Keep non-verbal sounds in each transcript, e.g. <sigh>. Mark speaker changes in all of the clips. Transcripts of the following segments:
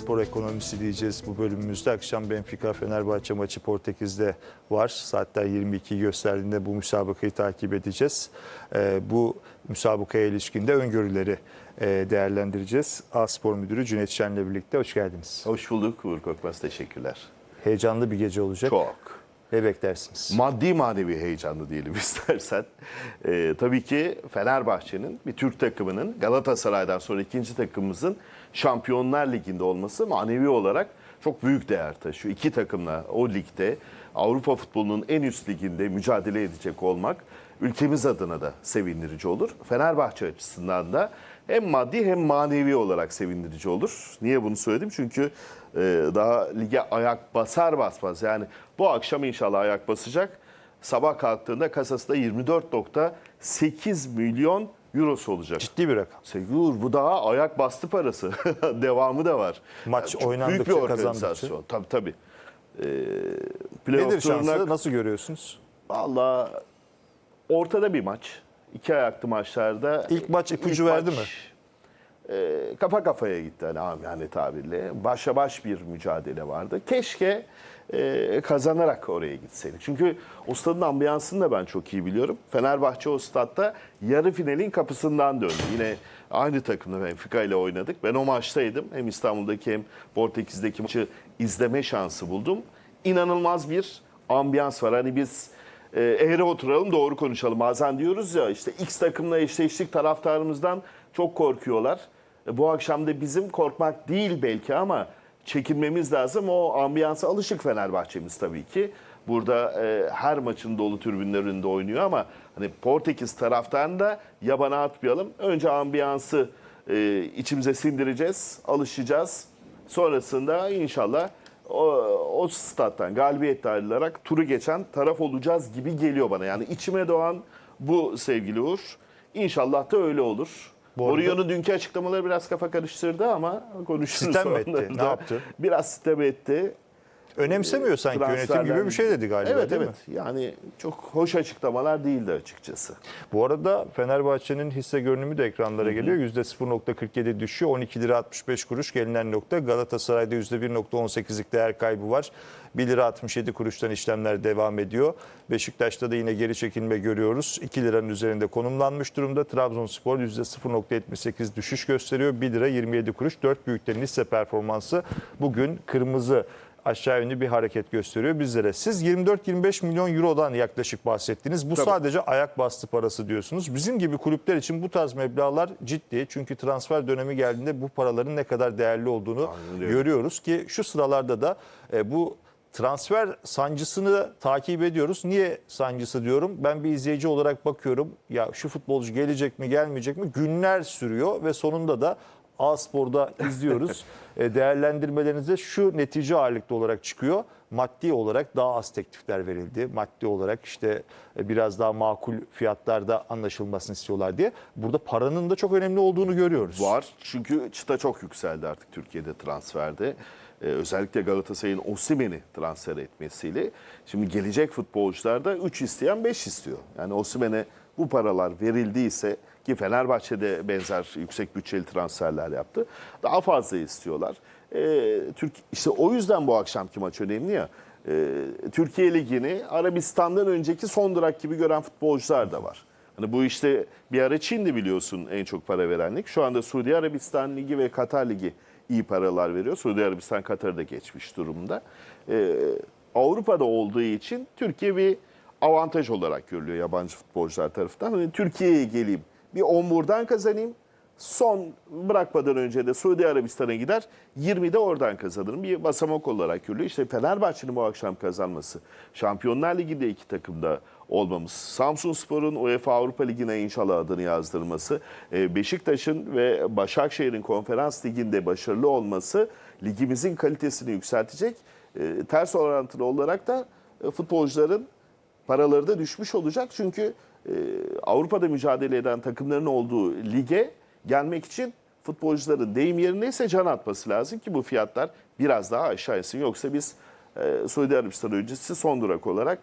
Speaker 1: spor ekonomisi diyeceğiz bu bölümümüzde. Akşam Benfica Fenerbahçe maçı Portekiz'de var. Saatler 22 gösterdiğinde bu müsabakayı takip edeceğiz. Ee, bu müsabakaya ilişkinde öngörüleri e, değerlendireceğiz. A Spor Müdürü Cüneyt Şen'le birlikte hoş geldiniz.
Speaker 2: Hoş bulduk Uğur Korkmaz. Teşekkürler.
Speaker 1: Heyecanlı bir gece olacak.
Speaker 2: Çok.
Speaker 1: Ne beklersiniz?
Speaker 2: Maddi manevi heyecanlı diyelim <laughs> istersen. Ee, tabii ki Fenerbahçe'nin bir Türk takımının Galatasaray'dan sonra ikinci takımımızın Şampiyonlar Ligi'nde olması manevi olarak çok büyük değer taşıyor. İki takımla o ligde Avrupa futbolunun en üst liginde mücadele edecek olmak ülkemiz adına da sevindirici olur. Fenerbahçe açısından da hem maddi hem manevi olarak sevindirici olur. Niye bunu söyledim? Çünkü e, daha lige ayak basar basmaz yani bu akşam inşallah ayak basacak. Sabah kalktığında kasasında 24.8 milyon eurosu olacak.
Speaker 1: Ciddi bir rakam.
Speaker 2: Segur bu daha ayak bastı parası. <laughs> Devamı da var.
Speaker 1: Maç
Speaker 2: çok
Speaker 1: oynandıkça,
Speaker 2: büyük bir organizasyon. Tabii tabii. Ee,
Speaker 1: Nedir şansı? Nasıl görüyorsunuz?
Speaker 2: Valla ortada bir maç. İki ayaklı maçlarda.
Speaker 1: İlk maç ipucu
Speaker 2: ilk
Speaker 1: verdi
Speaker 2: maç,
Speaker 1: mi?
Speaker 2: e, kafa kafaya gitti hani amiyane tabirle. Başa baş bir mücadele vardı. Keşke e, kazanarak oraya gitseydik. Çünkü o stadın ambiyansını da ben çok iyi biliyorum. Fenerbahçe o statta yarı finalin kapısından döndü. Yine aynı takımda Benfica ile oynadık. Ben o maçtaydım. Hem İstanbul'daki hem Portekiz'deki maçı izleme şansı buldum. İnanılmaz bir ambiyans var. Hani biz e, eğri oturalım doğru konuşalım. Bazen diyoruz ya işte X takımla eşleştik taraftarımızdan çok korkuyorlar. E, bu akşam da bizim korkmak değil belki ama çekinmemiz lazım. O ambiyansa alışık Fenerbahçe'miz tabii ki. Burada e, her maçın dolu tribünler önünde oynuyor ama hani Portekiz taraftarını da yabana atmayalım. Önce ambiyansı e, içimize sindireceğiz, alışacağız. Sonrasında inşallah o, o stat'tan galibiyetle ayrılarak turu geçen taraf olacağız gibi geliyor bana. Yani içime doğan bu sevgili Uğur. İnşallah da öyle olur.
Speaker 1: Bu arada-
Speaker 2: Mourinho'nun dünkü açıklamaları biraz kafa karıştırdı ama konuşuruz
Speaker 1: Sitem etti? Ne yaptı?
Speaker 2: Biraz sitem etti.
Speaker 1: Önemsemiyor sanki yönetim gibi bir şey dedi galiba
Speaker 2: Evet
Speaker 1: değil
Speaker 2: evet.
Speaker 1: mi?
Speaker 2: Yani çok hoş açıklamalar değildi açıkçası.
Speaker 1: Bu arada Fenerbahçe'nin hisse görünümü de ekranlara geliyor. %0.47 düşüyor. 12 lira 65 kuruş gelinen nokta. Galatasaray'da %1.18'lik değer kaybı var. 1 lira 67 kuruştan işlemler devam ediyor. Beşiktaş'ta da yine geri çekilme görüyoruz. 2 liranın üzerinde konumlanmış durumda. Trabzonspor %0.78 düşüş gösteriyor. 1 lira 27 kuruş. 4 büyüklerin hisse performansı bugün kırmızı aşağı yönlü bir hareket gösteriyor bizlere. Siz 24-25 milyon eurodan yaklaşık bahsettiniz. Bu
Speaker 2: Tabii.
Speaker 1: sadece ayak bastı parası diyorsunuz. Bizim gibi kulüpler için bu tarz meblağlar ciddi. Çünkü transfer dönemi geldiğinde bu paraların ne kadar değerli olduğunu
Speaker 2: öyle.
Speaker 1: görüyoruz ki şu sıralarda da e, bu transfer sancısını takip ediyoruz. Niye sancısı diyorum? Ben bir izleyici olarak bakıyorum. Ya şu futbolcu gelecek mi gelmeyecek mi? Günler sürüyor ve sonunda da A Spor'da <laughs> izliyoruz. E, Değerlendirmelerinize şu netice ağırlıklı olarak çıkıyor. Maddi olarak daha az teklifler verildi. Maddi olarak işte e, biraz daha makul fiyatlarda anlaşılmasını istiyorlar diye. Burada paranın da çok önemli olduğunu görüyoruz.
Speaker 2: Var çünkü çıta çok yükseldi artık Türkiye'de transferde. Ee, özellikle Galatasaray'ın Osimhen'i transfer etmesiyle. Şimdi gelecek futbolcular da 3 isteyen 5 istiyor. Yani Osimhen'e bu paralar verildiyse ki Fenerbahçe'de benzer yüksek bütçeli transferler yaptı. Daha fazla istiyorlar. Ee, Türk işte o yüzden bu akşamki maç önemli ya. Ee, Türkiye Ligi'ni Arabistan'dan önceki son durak gibi gören futbolcular da var. Hani bu işte bir ara Çin'di biliyorsun en çok para veren lig. Şu anda Suudi Arabistan Ligi ve Katar Ligi iyi paralar veriyor. Suudi Arabistan Katar'ı da geçmiş durumda. Ee, Avrupa'da olduğu için Türkiye bir avantaj olarak görülüyor yabancı futbolcular tarafından. Hani Türkiye'ye geleyim, bir 10 buradan kazanayım. Son bırakmadan önce de Suudi Arabistan'a gider. 20'de oradan kazanırım. Bir basamak olarak görülüyor. İşte Fenerbahçe'nin bu akşam kazanması. Şampiyonlar Ligi'nde iki takımda olmamız. Samsun Spor'un UEFA Avrupa Ligi'ne inşallah adını yazdırması. e, Beşiktaş'ın ve Başakşehir'in konferans liginde başarılı olması ligimizin kalitesini yükseltecek. E, Ters orantılı olarak da e, futbolcuların paraları da düşmüş olacak. Çünkü e, Avrupa'da mücadele eden takımların olduğu lige gelmek için futbolcuların deyim yerindeyse can atması lazım ki bu fiyatlar biraz daha aşağı insin. Yoksa biz e, Suudi Arabistan öncesi son durak olarak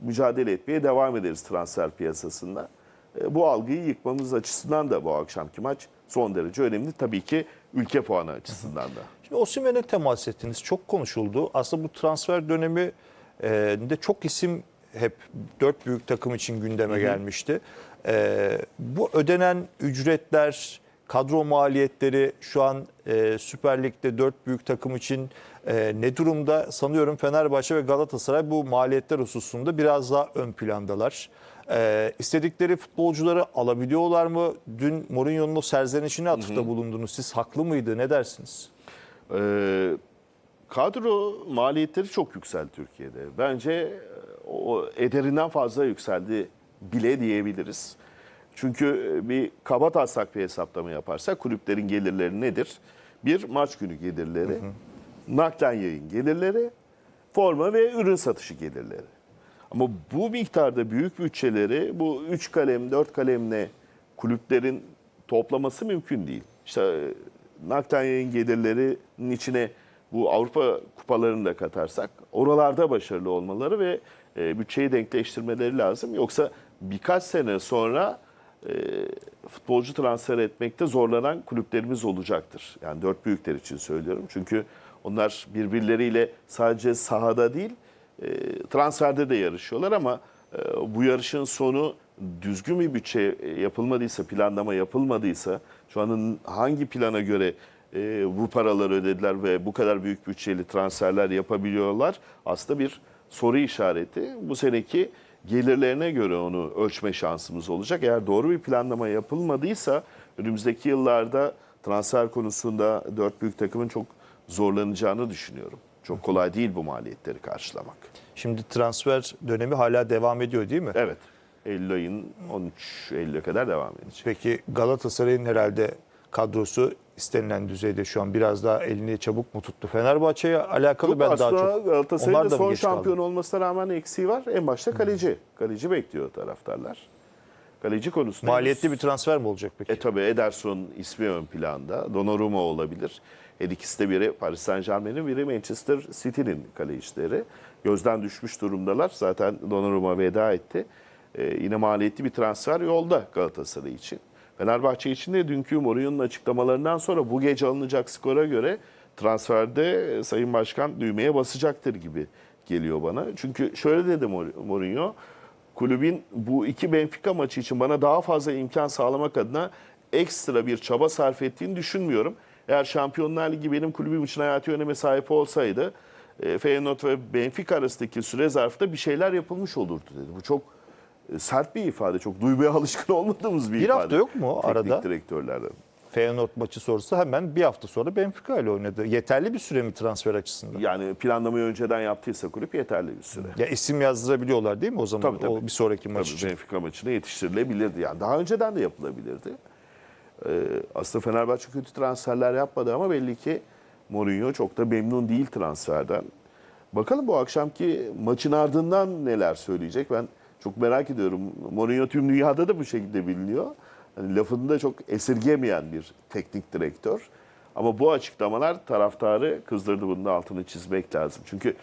Speaker 2: mücadele etmeye devam ederiz transfer piyasasında. E, bu algıyı yıkmamız açısından da bu akşamki maç son derece önemli. Tabii ki ülke puanı açısından da.
Speaker 1: Şimdi Osimhen'e temas ettiniz. Çok konuşuldu. Aslında bu transfer dönemi e, de çok isim hep dört büyük takım için gündeme gelmişti. E, bu ödenen ücretler, kadro maliyetleri şu an e, Süper Lig'de dört büyük takım için e, ne durumda? Sanıyorum Fenerbahçe ve Galatasaray bu maliyetler hususunda biraz daha ön plandalar. E, istedikleri futbolcuları alabiliyorlar mı? Dün Mourinho'nun o serzenişine atıfta bulundunuz. Siz haklı mıydı? Ne dersiniz?
Speaker 2: Ee, kadro maliyetleri çok yükseldi Türkiye'de. Bence o ederinden fazla yükseldi bile diyebiliriz. Çünkü e, bir kaba taslak bir hesaplama yaparsak kulüplerin gelirleri nedir? Bir maç günü gelirleri, naklen yayın gelirleri, forma ve ürün satışı gelirleri. Ama bu miktarda büyük bütçeleri bu 3 kalem 4 kalemle kulüplerin toplaması mümkün değil. İşte e, naklen yayın gelirlerinin içine bu Avrupa kupalarını da katarsak oralarda başarılı olmaları ve e, bütçeyi denkleştirmeleri lazım. Yoksa birkaç sene sonra e, futbolcu transfer etmekte zorlanan kulüplerimiz olacaktır. Yani dört büyükler için söylüyorum. Çünkü onlar birbirleriyle sadece sahada değil e, transferde de yarışıyorlar ama e, bu yarışın sonu düzgün bir bütçe e, yapılmadıysa, planlama yapılmadıysa, şu anın hangi plana göre e, bu paraları ödediler ve bu kadar büyük bütçeli transferler yapabiliyorlar aslında bir soru işareti. Bu seneki gelirlerine göre onu ölçme şansımız olacak. Eğer doğru bir planlama yapılmadıysa önümüzdeki yıllarda transfer konusunda dört büyük takımın çok zorlanacağını düşünüyorum. Çok kolay değil bu maliyetleri karşılamak.
Speaker 1: Şimdi transfer dönemi hala devam ediyor değil mi?
Speaker 2: Evet. Eylül ayın 13 Eylül'e kadar devam edecek.
Speaker 1: Peki Galatasaray'ın herhalde kadrosu istenilen düzeyde şu an biraz daha elini çabuk mu tuttu? Fenerbahçe'ye alakalı
Speaker 2: Yok,
Speaker 1: ben daha çok.
Speaker 2: Galatasaray'ın
Speaker 1: Onlar
Speaker 2: da son
Speaker 1: geç kaldı?
Speaker 2: şampiyon olmasına rağmen eksiği var. En başta kaleci. Kaleci bekliyor taraftarlar. Kaleci konusunda
Speaker 1: Maliyetli bir transfer mi olacak peki?
Speaker 2: E tabi Ederson ismi ön planda. Donnarumma olabilir. Her ikisi de biri Paris Saint Germain'in biri Manchester City'nin kalecileri. Gözden düşmüş durumdalar. Zaten Donnarumma veda etti. E, yine maliyetli bir transfer yolda Galatasaray için. Fenerbahçe için de dünkü Mourinho'nun açıklamalarından sonra bu gece alınacak skora göre transferde e, Sayın Başkan düğmeye basacaktır gibi geliyor bana. Çünkü şöyle dedi Mourinho, kulübün bu iki Benfica maçı için bana daha fazla imkan sağlamak adına ekstra bir çaba sarf ettiğini düşünmüyorum. Eğer Şampiyonlar Ligi benim kulübüm için hayati öneme sahip olsaydı e, Feyenoord ve Benfica arasındaki süre zarfında bir şeyler yapılmış olurdu dedi. Bu çok sert bir ifade, çok duymaya <laughs> alışkın olmadığımız bir,
Speaker 1: Bir
Speaker 2: ifade.
Speaker 1: hafta yok mu
Speaker 2: Teknik
Speaker 1: arada?
Speaker 2: direktörlerden.
Speaker 1: Feyenoord maçı sonrası hemen bir hafta sonra Benfica ile oynadı. Yeterli bir süre mi transfer açısından?
Speaker 2: Yani planlamayı önceden yaptıysa kulüp yeterli bir süre.
Speaker 1: Ya isim yazdırabiliyorlar değil mi o zaman?
Speaker 2: Tabii, tabii.
Speaker 1: O bir sonraki maç
Speaker 2: Tabii
Speaker 1: için.
Speaker 2: Benfica maçına yetiştirilebilirdi. Yani daha önceden de yapılabilirdi. Ee, aslında Fenerbahçe kötü transferler yapmadı ama belli ki Mourinho çok da memnun değil transferden. Bakalım bu akşamki maçın ardından neler söyleyecek. Ben çok merak ediyorum. Mourinho tüm dünyada da bu şekilde biliniyor. Hani lafını da çok esirgemeyen bir teknik direktör. Ama bu açıklamalar taraftarı kızdırdı. Bunun altını çizmek lazım. Çünkü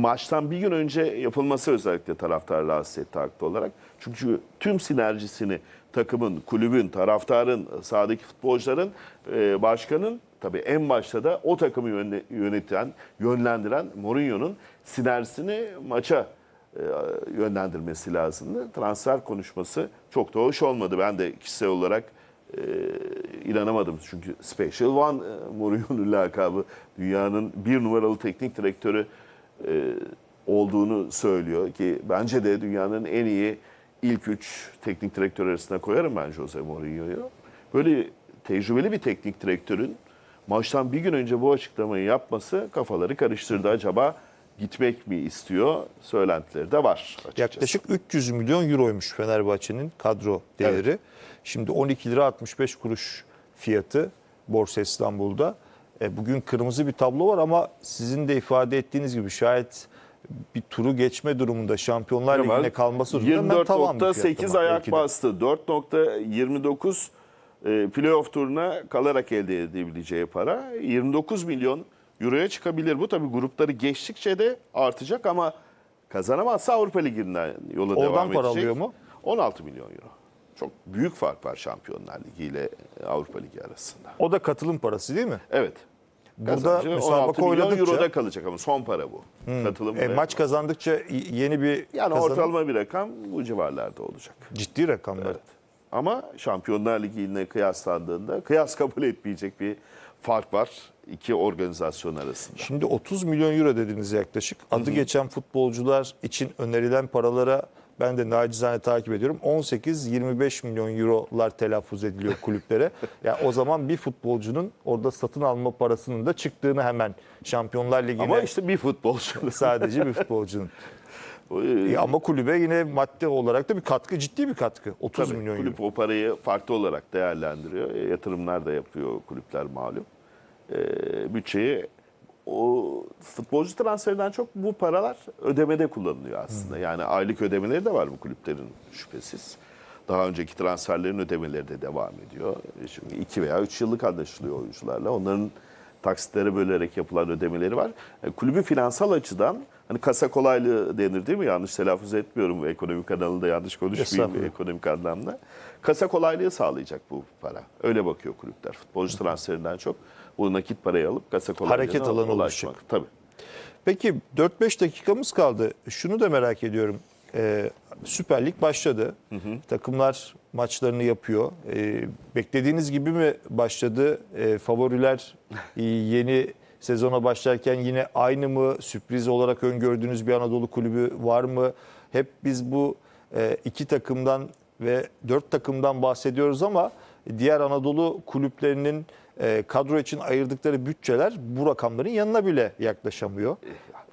Speaker 2: maçtan bir gün önce yapılması özellikle taraftarı rahatsız etti haklı olarak. Çünkü tüm sinerjisini takımın, kulübün, taraftarın, sahadaki futbolcuların, e, başkanın tabii en başta da o takımı yöneten, yönlendiren Mourinho'nun sinerjisini maça yönlendirmesi lazımdı. Transfer konuşması çok da hoş olmadı. Ben de kişisel olarak e, inanamadım. Çünkü Special One e, Mourinho'nun lakabı dünyanın bir numaralı teknik direktörü e, olduğunu söylüyor ki bence de dünyanın en iyi ilk üç teknik direktör arasına koyarım ben Jose Mourinho'yu. Böyle tecrübeli bir teknik direktörün maçtan bir gün önce bu açıklamayı yapması kafaları karıştırdı. Acaba gitmek mi istiyor? Söylentileri de var açıkçası.
Speaker 1: Yaklaşık 300 milyon euroymuş Fenerbahçe'nin kadro değeri. Şimdi 12 lira 65 kuruş fiyatı Borsa İstanbul'da. E, bugün kırmızı bir tablo var ama sizin de ifade ettiğiniz gibi şayet bir turu geçme durumunda Şampiyonlar Ligi'ne kalması durumunda hemen tavan bir fiyat
Speaker 2: 24.8
Speaker 1: ama
Speaker 2: ayak bastı. 4.29 e, playoff turuna kalarak elde edebileceği para 29 milyon euroya çıkabilir. Bu tabii grupları geçtikçe de artacak ama kazanamazsa Avrupa Ligi'nden yola
Speaker 1: Oradan
Speaker 2: devam
Speaker 1: para
Speaker 2: edecek.
Speaker 1: alıyor mu?
Speaker 2: 16 milyon euro. Çok büyük fark var Şampiyonlar Ligi ile Avrupa Ligi arasında.
Speaker 1: O da katılım parası değil mi?
Speaker 2: Evet.
Speaker 1: Burada
Speaker 2: Kazancı 16
Speaker 1: müsabaka oynadıkça
Speaker 2: Euro'da kalacak ama son para bu. Katılım
Speaker 1: e, maç kazandıkça yeni bir
Speaker 2: yani
Speaker 1: kazanım-
Speaker 2: ortalama bir rakam bu civarlarda olacak.
Speaker 1: ciddi rakamlar.
Speaker 2: Evet. Ama Şampiyonlar Ligi ile kıyaslandığında kıyas kabul etmeyecek bir fark var iki organizasyon arasında.
Speaker 1: Şimdi 30 milyon euro dediniz yaklaşık. Adı geçen futbolcular için önerilen paralara ben de nacizane takip ediyorum. 18-25 milyon eurolar telaffuz ediliyor kulüplere. <laughs> yani o zaman bir futbolcunun orada satın alma parasının da çıktığını hemen Şampiyonlar Ligi'ne
Speaker 2: Ama işte bir futbolcu. <laughs>
Speaker 1: sadece bir futbolcunun. <laughs>
Speaker 2: O,
Speaker 1: E, ama kulübe yine madde olarak da bir katkı, ciddi bir katkı. 30
Speaker 2: Tabii,
Speaker 1: milyon
Speaker 2: kulüp
Speaker 1: euro.
Speaker 2: o parayı farklı olarak değerlendiriyor. E, yatırımlar da yapıyor kulüpler malum. E, bütçeyi o futbolcu transferinden çok bu paralar ödemede kullanılıyor aslında. Yani aylık ödemeleri de var bu kulüplerin şüphesiz. Daha önceki transferlerin ödemeleri de devam ediyor. E, Şimdi 2 veya 3 yıllık anlaşılıyor oyuncularla. Onların taksitlere bölerek yapılan ödemeleri var. E, kulübü finansal açıdan hani kasa kolaylığı denir değil mi? Yanlış telaffuz etmiyorum bu ekonomik kanalında yanlış konuşmayayım ekonomik anlamda. Kasa kolaylığı sağlayacak bu para. Öyle bakıyor kulüpler. Futbolcu transferinden çok bu nakit parayı alıp kasa kolaylığına
Speaker 1: Hareket alanı oluşacak.
Speaker 2: Tabii.
Speaker 1: Peki 4-5 dakikamız kaldı. Şunu da merak ediyorum. Ee, Süper Lig başladı. Takımlar maçlarını yapıyor. Ee, beklediğiniz gibi mi başladı? Ee, favoriler <laughs> yeni sezona başlarken yine aynı mı? Sürpriz olarak öngördüğünüz bir Anadolu kulübü var mı? Hep biz bu e, iki takımdan ve dört takımdan bahsediyoruz ama diğer Anadolu kulüplerinin e, kadro için ayırdıkları bütçeler bu rakamların yanına bile yaklaşamıyor.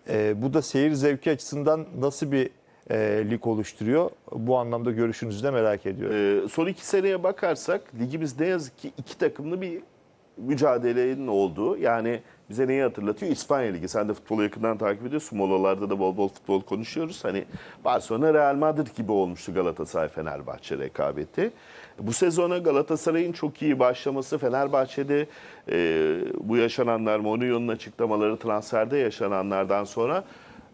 Speaker 1: E, bu da seyir zevki açısından nasıl bir e, lig oluşturuyor? Bu anlamda görüşünüzü de merak ediyorum.
Speaker 2: Son iki seneye bakarsak ligimiz ne yazık ki iki takımlı bir mücadelenin olduğu. Yani bize neyi hatırlatıyor? İspanya Ligi. Sen de futbolu yakından takip ediyorsun. Molalarda da bol bol futbol konuşuyoruz. Hani Barcelona, Real Madrid gibi olmuştu Galatasaray Fenerbahçe rekabeti. Bu sezona Galatasaray'ın çok iyi başlaması, Fenerbahçe'de e, bu yaşananlar, Mourinho'nun açıklamaları, transferde yaşananlardan sonra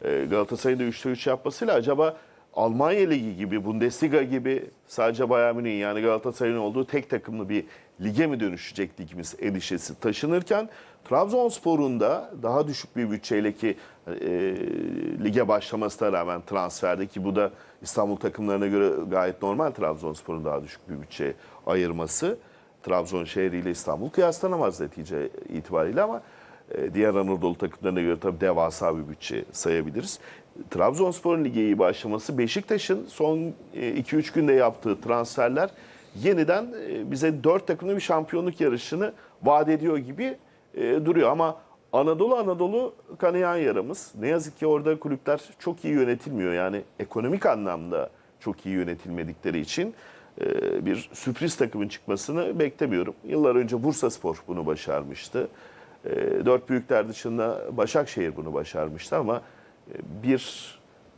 Speaker 2: e, Galatasaray'ın da 3'te 3 yapmasıyla acaba Almanya Ligi gibi, Bundesliga gibi sadece Bayern Münih yani Galatasaray'ın olduğu tek takımlı bir lige mi dönüşecek ligimiz endişesi taşınırken Trabzonspor'un da daha düşük bir bütçeyle ki e, lige başlamasına rağmen transferde ki bu da İstanbul takımlarına göre gayet normal Trabzonspor'un daha düşük bir bütçe ayırması. Trabzon şehriyle İstanbul kıyaslanamaz netice itibariyle ama e, diğer Anadolu takımlarına göre tabii devasa bir bütçe sayabiliriz. Trabzonspor'un lige iyi başlaması, Beşiktaş'ın son 2-3 günde yaptığı transferler yeniden e, bize 4 takımlı bir şampiyonluk yarışını vaat ediyor gibi e, duruyor. Ama Anadolu Anadolu kanayan yaramız. Ne yazık ki orada kulüpler çok iyi yönetilmiyor. Yani ekonomik anlamda çok iyi yönetilmedikleri için e, bir sürpriz takımın çıkmasını beklemiyorum. Yıllar önce Bursa Spor bunu başarmıştı. Dört büyükler dışında Başakşehir bunu başarmıştı ama bir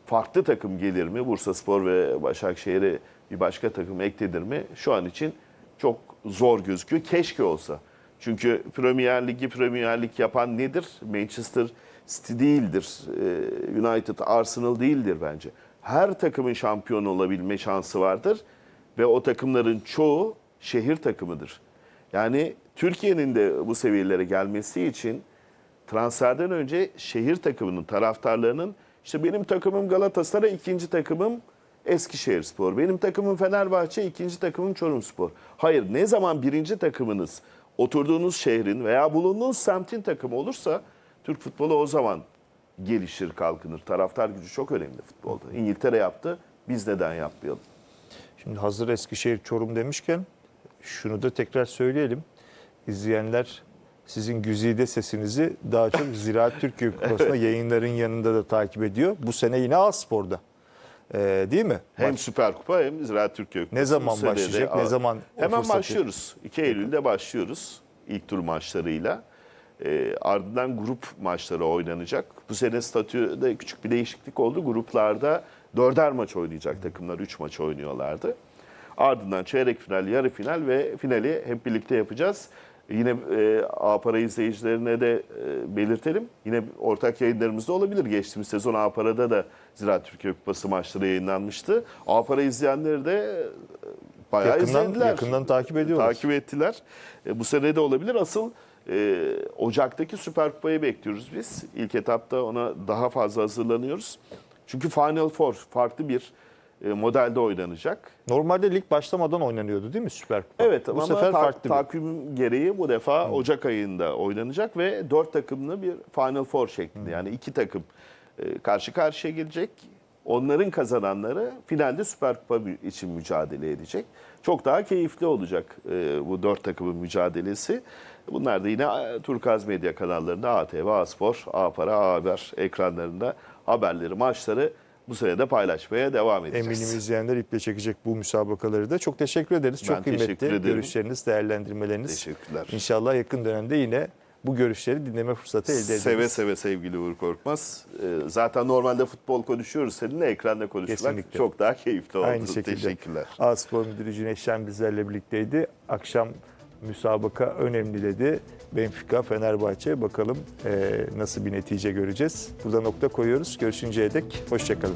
Speaker 2: farklı takım gelir mi? Bursa Spor ve Başakşehir'e bir başka takım eklenir mi? Şu an için çok zor gözüküyor. Keşke olsa. Çünkü Premier Ligi Premier Lig yapan nedir? Manchester City değildir. E, United, Arsenal değildir bence. Her takımın şampiyon olabilme şansı vardır ve o takımların çoğu şehir takımıdır. Yani Türkiye'nin de bu seviyelere gelmesi için transferden önce şehir takımının taraftarlarının işte benim takımım Galatasaray, ikinci takımım Eskişehirspor. Benim takımım Fenerbahçe, ikinci takımım Çorumspor. Hayır ne zaman birinci takımınız oturduğunuz şehrin veya bulunduğunuz semtin takımı olursa Türk futbolu o zaman gelişir, kalkınır. Taraftar gücü çok önemli futbolda. İngiltere yaptı, biz neden yapmayalım?
Speaker 1: Şimdi hazır Eskişehir Çorum demişken şunu da tekrar söyleyelim. İzleyenler sizin güzide sesinizi daha çok Ziraat Türkiye Kupası'nda <laughs> yayınların yanında da takip ediyor. Bu sene yine Aspor'da. Ee, değil mi?
Speaker 2: Hem
Speaker 1: Maç
Speaker 2: Süper Kupa hem Ziraat Türkiye Kupası.
Speaker 1: Ne zaman başlayacak? Ne zaman
Speaker 2: Hemen
Speaker 1: fırsatı-
Speaker 2: başlıyoruz. 2 Eylül'de başlıyoruz ilk tur maçlarıyla. Ee, ardından grup maçları oynanacak. Bu sene statüde küçük bir değişiklik oldu. Gruplarda dörder maç oynayacak takımlar. Üç maç oynuyorlardı. Ardından çeyrek final, yarı final ve finali hep birlikte yapacağız. Yine e, A-Para izleyicilerine de e, belirtelim. Yine ortak yayınlarımızda olabilir. Geçtiğimiz sezon A-Para'da da Ziraat Türkiye Kupası maçları yayınlanmıştı. A-Para izleyenleri de e, bayağı
Speaker 1: Yakından,
Speaker 2: izlediler.
Speaker 1: yakından takip ediyorlar.
Speaker 2: Takip ettiler. E, bu sene de olabilir. Asıl e, Ocak'taki Süper Kupayı bekliyoruz biz. İlk etapta ona daha fazla hazırlanıyoruz. Çünkü Final Four farklı bir e, modelde oynanacak.
Speaker 1: Normalde lig başlamadan oynanıyordu değil mi Süper Kupa?
Speaker 2: Evet
Speaker 1: bu
Speaker 2: ama
Speaker 1: sefer
Speaker 2: ta-
Speaker 1: farklı bir.
Speaker 2: takvim gereği bu defa Ocak ayında oynanacak ve dört takımlı bir Final Four şeklinde. Yani iki takım karşı karşıya gelecek. Onların kazananları finalde Süper Kupa için mücadele edecek. Çok daha keyifli olacak e, bu dört takımın mücadelesi. Bunlar da yine e, Turkaz Medya kanallarında ATV, A-Spor, A-Para, A-Haber ekranlarında haberleri, maçları bu sene de paylaşmaya devam edeceğiz.
Speaker 1: Eminim izleyenler iple çekecek bu müsabakaları da. Çok teşekkür ederiz. Çok
Speaker 2: Ben
Speaker 1: kıymetli
Speaker 2: teşekkür ederim.
Speaker 1: görüşleriniz, değerlendirmeleriniz.
Speaker 2: Teşekkürler.
Speaker 1: İnşallah yakın dönemde yine bu görüşleri dinleme fırsatı elde ederiz.
Speaker 2: Seve seve sevgili Uğur Korkmaz. Ee, zaten normalde futbol konuşuyoruz seninle ekranda konuşmak
Speaker 1: Kesinlikle.
Speaker 2: çok daha keyifli oldu.
Speaker 1: Aynı şekilde.
Speaker 2: Teşekkürler.
Speaker 1: A Spor Müdürü Cüneyt Şen bizlerle birlikteydi. Akşam müsabaka önemli dedi. Benfica, Fenerbahçe bakalım eee, nasıl bir netice göreceğiz. Burada nokta koyuyoruz. Görüşünceye dek hoşçakalın.